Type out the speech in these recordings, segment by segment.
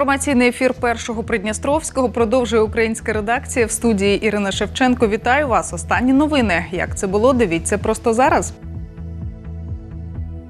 Інформаційний ефір першого Придністровського продовжує українська редакція в студії Ірина Шевченко. Вітаю вас. Останні новини. Як це було? Дивіться просто зараз.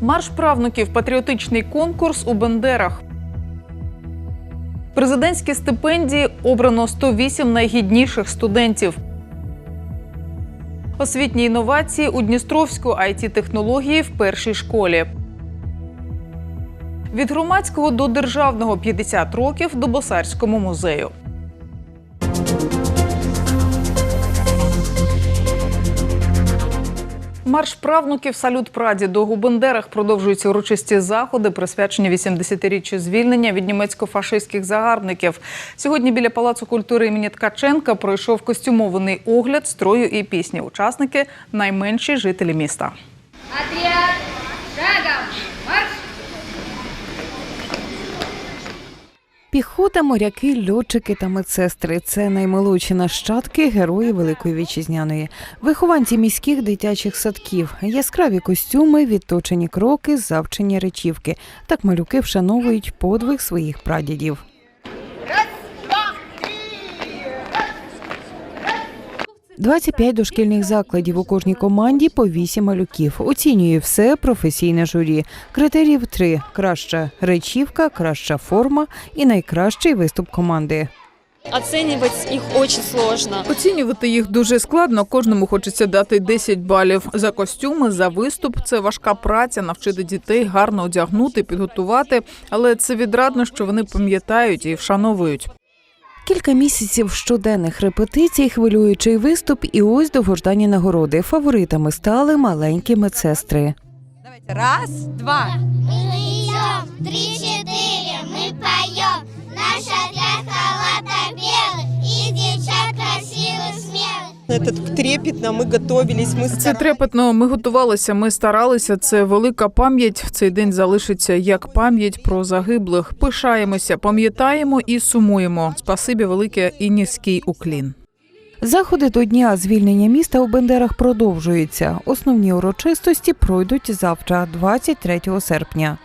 Марш правнуків патріотичний конкурс у Бендерах. Президентські стипендії обрано 108 найгідніших студентів. Освітні інновації у Дністровську it технології в першій школі. Від громадського до державного 50 років до Босарському музею. Марш правнуків салют прадіду у Бендерах продовжуються урочисті заходи, присвячені 80-річчю звільнення від німецько-фашистських загарбників. Сьогодні біля палацу культури імені Ткаченка пройшов костюмований огляд строю і пісні. Учасники найменші жителі міста. Отряд, шагом, марш! Піхота, моряки, льотчики та медсестри це наймолодші нащадки герої Великої Вітчизняної, вихованці міських дитячих садків, яскраві костюми, відточені кроки, завчені речівки. Так малюки вшановують подвиг своїх прадідів. 25 дошкільних закладів у кожній команді по 8 малюків. Оцінює все професійне журі. Критеріїв три: краща речівка, краща форма і найкращий виступ команди. Оценивать их очень сложно. Оцінювати їх дуже складно. Кожному хочеться дати 10 балів за костюми, за виступ. Це важка праця, навчити дітей гарно одягнути, підготувати. Але це відрадно, що вони пам'ятають і вшановують. Кілька місяців щоденних репетицій, хвилюючий виступ, і ось довгождані нагороди. Фаворитами стали маленькі медсестри. Раз, два. Мы идем, три-четыре, мы поем. Наш отряд халата белый, и девчат красивый, смелый. Это трепетно, мы готовились, мы Це старались. трепетно. Ми готувалися, ми старалися. Це велика пам'ять. Цей день залишиться як пам'ять про загиблих. Пишаємося, пам'ятаємо і сумуємо. Спасибі велике і низький уклін. Заходи до дня звільнення міста у Бендерах продовжуються. Основні урочистості пройдуть завтра, 23 серпня.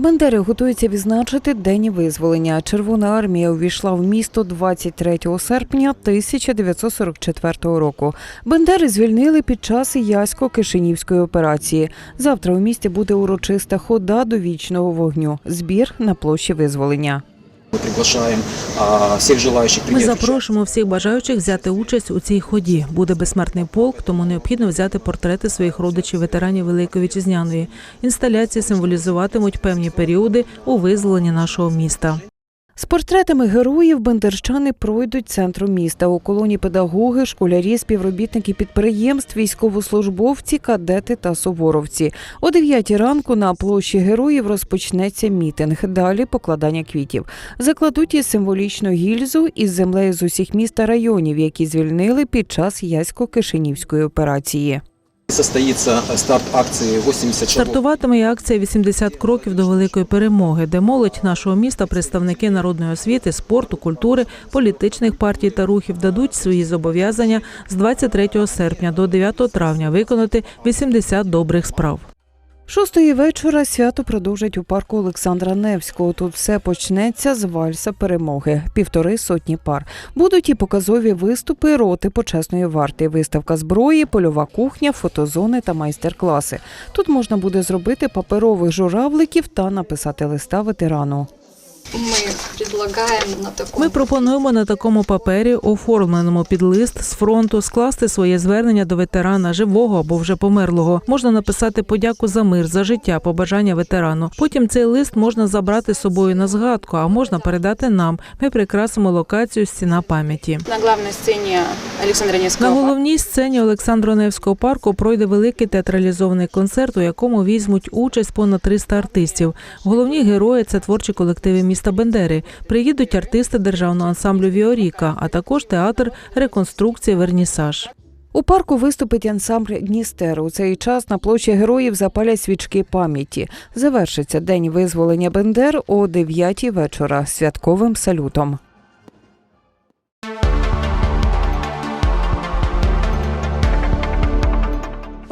Бендери готуються відзначити День визволення. Червона армія увійшла в місто 23 серпня 1944 року. Бендери звільнили під час Ясько-Кишинівської операції. Завтра у місті буде урочиста хода до вічного вогню. Збір на площі визволення. Мы приглашаємо а, всех желающих Ми запрошуємо всіх бажаючих взяти участь у цій ході. Буде безсмертний полк, тому необхідно взяти портрети своїх родичів, ветеранів Великої Вітчизняної. Інсталяції символізуватимуть певні періоди у визволенні нашого міста. З портретами героїв бендерчани пройдуть центром міста. У колоні педагоги, школярі, співробітники підприємств, військовослужбовці, кадети та суворовці. О 9 ранку на площі героїв розпочнеться мітинг. Далі покладання квітів. Закладуть і символічну гільзу із землею з усіх міст та районів, які звільнили під час Ясько-Кишинівської операції. Состоится э, старт акції 80. Стартуватиме і акція «80 кроків до великої перемоги, де молодь нашого міста, представники народної освіти, спорту, культури, політичних партій та рухів дадуть свої зобов'язання з 23 серпня до 9 травня виконати 80 добрих справ. Шостої вечора свято продовжать у парку Олександра Невського. Тут все почнеться з вальса перемоги. Півтори сотні пар. Будуть і показові виступи роти почесної варти, виставка зброї, польова кухня, фотозони та майстер-класи. Тут можна буде зробити паперових журавликів та написати листа ветерану. Ми пропонуємо на такому папері, оформленому під лист з фронту, скласти своє звернення до ветерана живого або вже померлого. Можна написати подяку за мир, за життя, побажання ветерану. Потім цей лист можна забрати з собою на згадку, а можна передати нам. Ми прикрасимо локацію стіна пам'яті. На главной сцене Александра На головній сцені Олександро Невського парку пройде великий театралізований концерт, у якому візьмуть участь понад 300 артистів. Головні герої це творчі колективи міста Бендери. Приїдуть артисти державного ансамблю Віоріка, а також театр реконструкції Вернісаж. У парку виступить ансамбль Дністер. У цей час на площі героїв запалять свічки пам'яті. Завершиться день визволення Бендер о 9 вечора святковим салютом.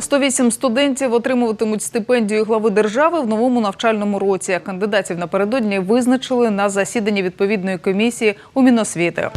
108 студентів отримуватимуть стипендію глави держави в новому навчальному році. Кандидатів напередодні визначили на засіданні відповідної комісії у Міносвіти.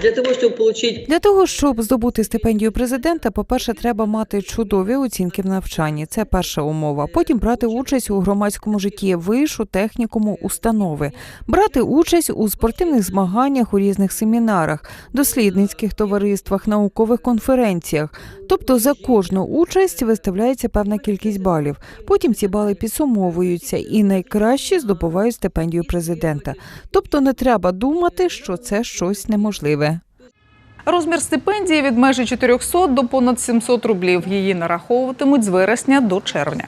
Для того, чтобы получить Для того, щоб здобути стипендію президента, по-перше, треба мати чудові оцінки в навчанні. Це перша умова. Потім брати участь у громадському житті вишу, технікуму, установи, брати участь у спортивних змаганнях у різних семінарах, дослідницьких товариствах, наукових конференціях. Тобто за кожну участь виставляється певна кількість балів. Потім ці бали підсумовуються, і найкращі здобувають стипендію президента. Тобто не треба думати, що це щось неможливе. Розмір стипендії від майже 400 до понад 700 рублів. Її нараховуватимуть з вересня до червня.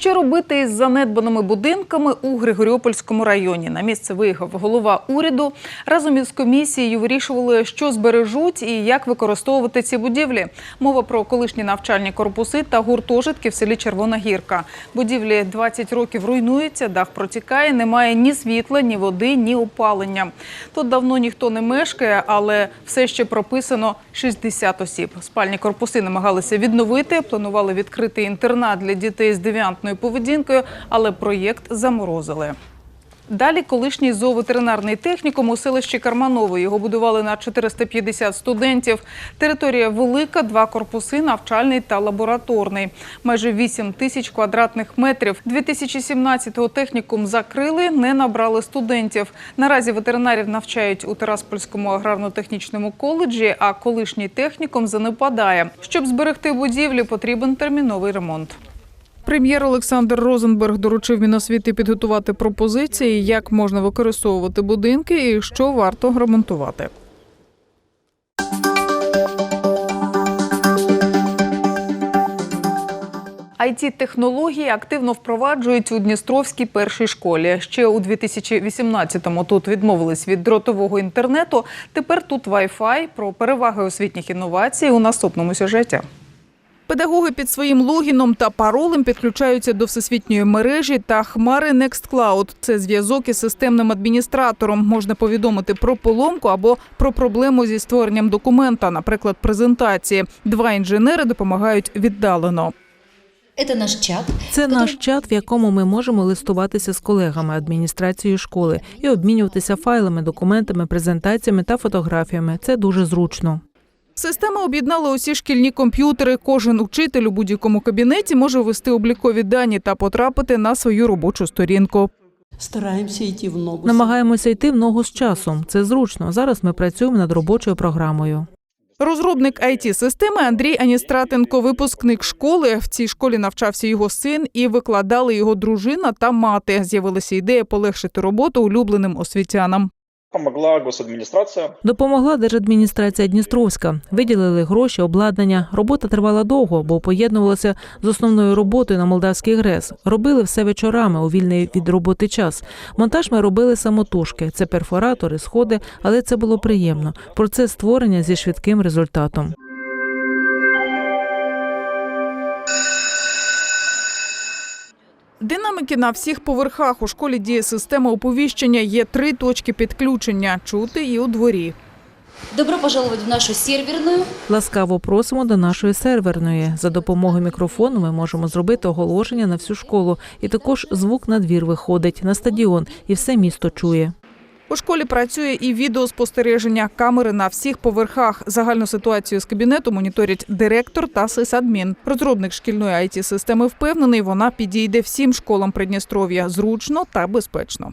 Що робити із занедбаними будинками у Григоріопольському районі? На місце виїхав голова уряду. Разом із комісією вирішували, що збережуть і як використовувати ці будівлі. Мова про колишні навчальні корпуси та гуртожитки в селі Червона Гірка. Будівлі 20 років руйнуються, дах протікає, немає ні світла, ні води, ні опалення. Тут давно ніхто не мешкає, але все ще прописано 60 осіб. Спальні корпуси намагалися відновити, планували відкрити інтернат для дітей з девіантною поведінкою, але проєкт заморозили. Далі колишній зооветеринарний технікум у селищі Карманово. Його будували на 450 студентів. Територія велика, два корпуси, навчальний та лабораторний. Майже 8 тисяч квадратних метрів. 2017-го технікум закрили, не набрали студентів. Наразі ветеринарів навчають у Тераспольському аграрно-технічному коледжі, а колишній технікум занепадає. Щоб зберегти будівлі, потрібен терміновий ремонт. Прем'єр Олександр Розенберг доручив Міносвіти підготувати пропозиції, як можна використовувати будинки і що варто ремонтувати. it технології активно впроваджують у Дністровській першій школі. Ще у 2018-му тут відмовились від дротового інтернету. Тепер тут Wi-Fi. Про переваги освітніх інновацій у наступному сюжеті. Педагоги під своїм логіном та паролем підключаються до всесвітньої мережі та хмари Nextcloud. Це зв'язок із системним адміністратором. Можна повідомити про поломку або про проблему зі створенням документа, наприклад, презентації. Два інженери допомагають віддалено. Это наш чат. Це наш чат, в якому ми можемо листуватися з колегами адміністрацією школи і обмінюватися файлами, документами, презентаціями та фотографіями. Це дуже зручно. Система об'єднала усі шкільні комп'ютери. Кожен учитель у будь-якому кабінеті може ввести облікові дані та потрапити на свою робочу сторінку. Стараємося йти в ногу. Намагаємося йти в ногу з часом. Це зручно. Зараз ми працюємо над робочою програмою. Розробник it системи Андрій Аністратенко, випускник школи. В цій школі навчався його син і викладали його дружина та мати. З'явилася ідея полегшити роботу улюбленим освітянам. Помогла госадміністрація. Допомогла держадміністрація Дністровська. Виділили гроші, обладнання. Робота тривала довго, бо поєднувалася з основною роботою на Молдавський ГРЕС. Робили все вечорами у вільний від роботи час. Монтаж ми робили самотужки. Це перфоратори, сходи, але це було приємно. Процес створення зі швидким результатом. Динамики на всіх поверхах у школі діє система оповіщення. Є три точки підключення чути і у дворі. Добро пожаловать в нашу серверную. Ласкаво просимо до нашої серверної. За допомогою мікрофону ми можемо зробити оголошення на всю школу, і також звук на двір виходить на стадіон, і все місто чує. У школі працює і відеоспостереження. Камери на всіх поверхах. Загальну ситуацію з кабінету моніторять директор та сисадмін. Розробник шкільної it системи впевнений, вона підійде всім школам Придністров'я зручно та безпечно.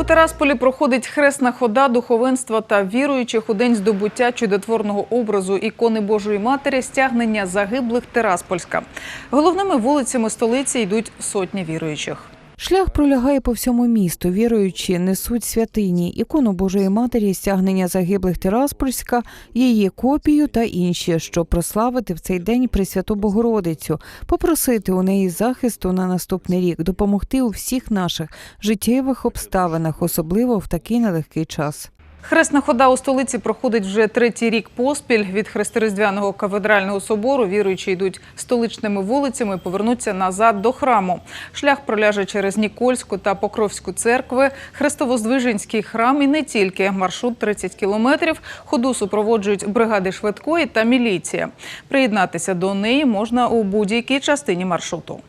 У Тарасполі проходить хресна хода духовенства та віруючих у день здобуття чудотворного образу ікони Божої Матері стягнення загиблих Тераспольська. Головними вулицями столиці йдуть сотні віруючих. Шлях пролягає по всьому місту. Віруючі несуть святині, ікону Божої Матері, стягнення загиблих Тираспольська, її копію та інші, щоб прославити в цей день Пресвяту Богородицю, попросити у неї захисту на наступний рік, допомогти у всіх наших життєвих обставинах, особливо в такий нелегкий час. Хресна хода у столиці проходить вже третій рік поспіль. Від Хресторіздвяного кафедрального собору віруючі йдуть столичними вулицями і повернуться назад до храму. Шлях проляже через Нікольську та Покровську церкви, Хрестовоздвиженський храм і не тільки. Маршрут 30 кілометрів. Ходу супроводжують бригади швидкої та міліція. Приєднатися до неї можна у будь-якій частині маршруту.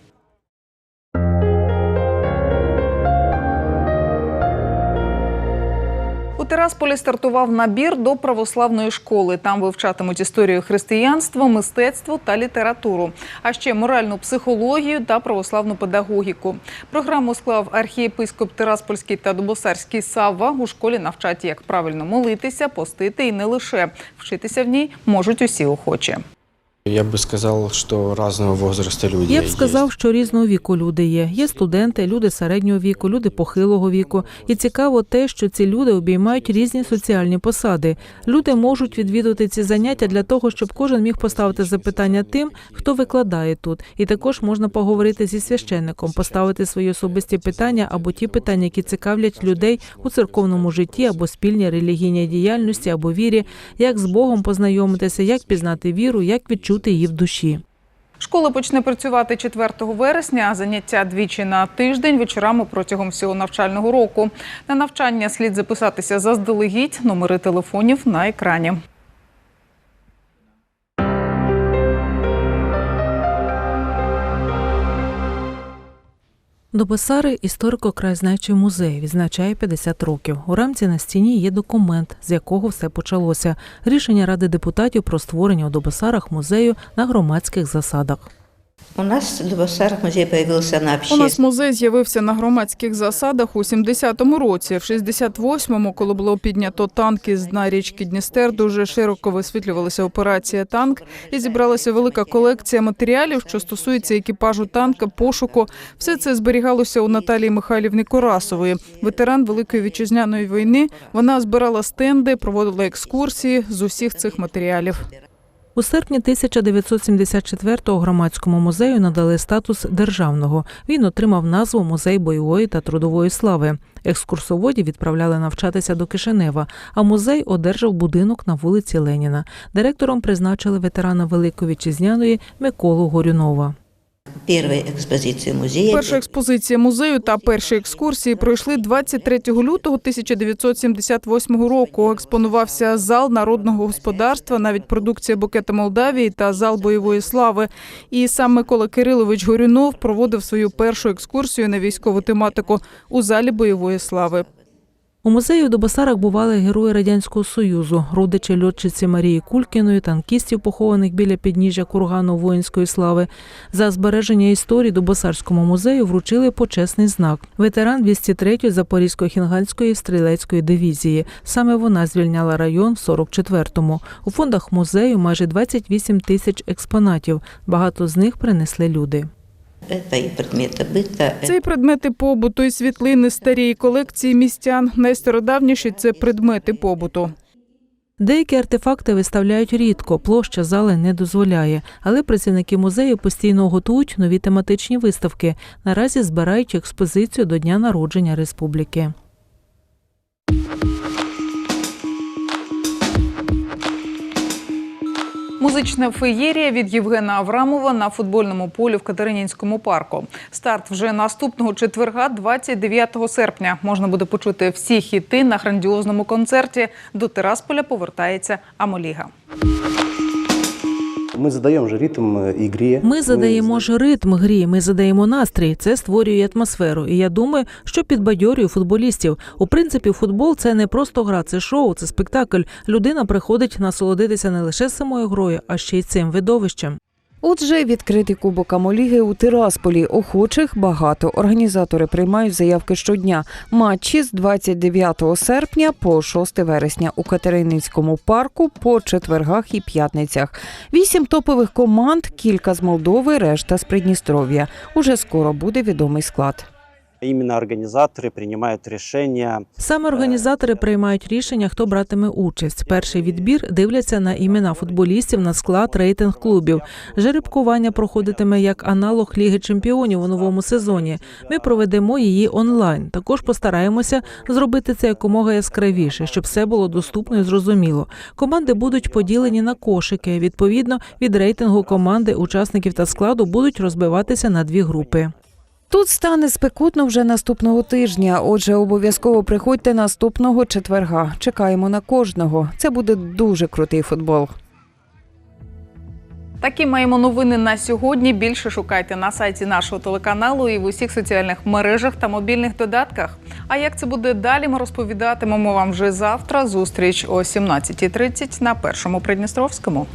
Тирасполі стартував набір до православної школи. Там вивчатимуть історію християнства, мистецтво та літературу, а ще моральну психологію та православну педагогіку. Програму склав архієпископ Тираспольський та Добосарський Савва. У школі навчать, як правильно молитися, постити і не лише вчитися в ній можуть усі охочі. Я бы сказал, что разного возраста люди. Я б сказав, що різного віку люди є. Є студенти, люди середнього віку, люди похилого віку. І цікаво те, що ці люди обіймають різні соціальні посади. Люди можуть відвідувати ці заняття для того, щоб кожен міг поставити запитання тим, хто викладає тут. І також можна поговорити зі священником, поставити свої особисті питання або ті питання, які цікавлять людей у церковному житті або спільній релігійній діяльності або вірі, як з Богом познайомитися, як пізнати віру, як відчути її в душі. Школа почне працювати 4 вересня, а заняття двічі на тиждень вечорами протягом всього навчального року. На навчання слід записатися заздалегідь. Номери телефонів на екрані. Добосари історико-краєзнавчий музей відзначає 50 років. У рамці на стіні є документ, з якого все почалося. Рішення ради депутатів про створення у Добесарах музею на громадських засадах. У нас в Дубосарах музей появился на У нас музей з'явився на громадських засадах у 70-му році. В 68-му, коли було піднято танки з дна річки Дністер, дуже широко висвітлювалася операція танк і зібралася велика колекція матеріалів, що стосується екіпажу танка, пошуку. Все це зберігалося у Наталії Михайлівни Корасової, ветеран Великої вітчизняної війни. Вона збирала стенди, проводила екскурсії з усіх цих матеріалів. У серпні 1974-го громадському музею надали статус державного. Він отримав назву Музей бойової та трудової слави. Екскурсоводів відправляли навчатися до Кишинева, а музей одержав будинок на вулиці Леніна. Директором призначили ветерана Великої вітчизняної Миколу Горюнова. Первая экспозиция музея. Перша експозиція музею та перші екскурсії пройшли 23 лютого 1978 року. Експонувався зал народного господарства, навіть продукція букета Молдавії та зал бойової слави. І сам Микола Кирилович Горюнов проводив свою першу екскурсію на військову тематику у залі бойової слави. У музеї в Добосарах бували герої радянського союзу, родичі льотчиці Марії Кулькіної, танкістів, похованих біля підніжжя кургану воїнської слави. За збереження історії Добосарському музею вручили почесний знак. Ветеран 203-ї Запорізької хінганської стрілецької дивізії. Саме вона звільняла район в 44-му. У фондах музею майже 28 тисяч експонатів. Багато з них принесли люди. Это и предметы быта. Це і предмети побуту, і світлини старі, і колекції містян. Найстародавніші це предмети побуту. Деякі артефакти виставляють рідко, площа зали не дозволяє, але працівники музею постійно готують нові тематичні виставки. Наразі збирають експозицію до дня народження республіки. Музична феєрія від Євгена Аврамова на футбольному полі в Катеринінському парку. Старт вже наступного четверга, 29 серпня. Можна буде почути всі хіти на грандіозному концерті. До Терасполя повертається Амоліга. Ми задаємо ж ритм ігрі. Ми задаємо ж ритм грі, ми задаємо настрій. Це створює атмосферу. І я думаю, що підбадьорює футболістів. У принципі, футбол це не просто гра, це шоу, це спектакль. Людина приходить насолодитися не лише самою грою, а ще й цим видовищем. Отже, відкритий кубок Амоліги у Тирасполі. Охочих багато. Організатори приймають заявки щодня. Матчі з 29 серпня по 6 вересня у Катерининському парку по четвергах і п'ятницях. Вісім топових команд, кілька з Молдови, решта з Придністров'я. Уже скоро буде відомий склад. Именно организаторы принимают решения. Саме організатори приймають рішення, хто братиме участь. Перший відбір дивляться на імена футболістів на склад рейтинг клубів. Жеребкування проходитиме як аналог Ліги Чемпіонів у новому сезоні. Ми проведемо її онлайн. Також постараємося зробити це якомога яскравіше, щоб все було доступно і зрозуміло. Команди будуть поділені на кошики. Відповідно, від рейтингу команди, учасників та складу будуть розбиватися на дві групи. Тут стане спекотно вже наступного тижня. Отже, обов'язково приходьте наступного четверга. Чекаємо на кожного. Це буде дуже крутий футбол. Такі маємо новини на сьогодні. Більше шукайте на сайті нашого телеканалу і в усіх соціальних мережах та мобільних додатках. А як це буде далі, ми розповідатимемо вам вже завтра. Зустріч о 17.30 на першому Придністровському.